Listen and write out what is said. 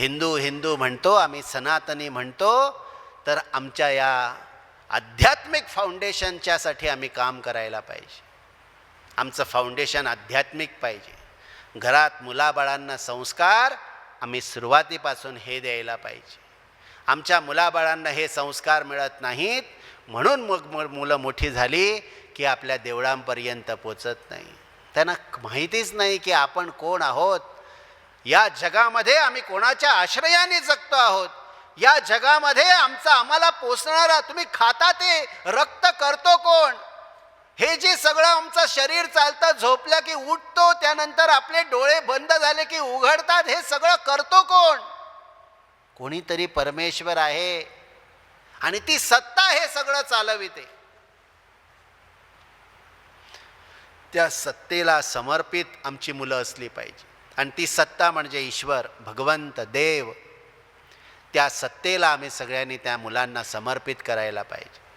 हिंदू हिंदू म्हणतो आम्ही सनातनी म्हणतो तर आमच्या या आध्यात्मिक फाउंडेशनच्यासाठी आम्ही काम करायला पाहिजे. आमचं फाउंडेशन आध्यात्मिक पाहिजे. घरात मुलाबाळांना संस्कार आम्ही सुरुवातीपासून हे द्यायला पाहिजे. आमच्या मुलाबाळांना हे संस्कार मिळत नाहीत म्हणून मग मुलं मोठी झाली की आपल्या देवळांपर्यंत पोचत नाही. त्यांना माहितीच नाही की आपण कोण आहोत या जगामध्ये आम्ही कोणाच्या आश्रयाने जगतो आहोत? या जगामध्ये आमचा आम्हाला पोसणारा तुम्ही खाता ते? रक्त करतो कोण? हे जे सगळं आमचं शरीर चालतं झोपलं की उठतो त्यानंतर आपले डोळे बंद झाले की उघडतात हे सगळं करतो कोण? कोणीतरी परमेश्वर आहे आणि ती सत्ता हे सगळं चालविते. त्या सत्तेला समर्पित आमची मुलं असली पाहिजे. आणि ती सत्ता म्हणजे ईश्वर भगवंत देव. त्या सत्तेला आम्ही सगळ्यांनी त्या मुलांना समर्पित करायला पाहिजे.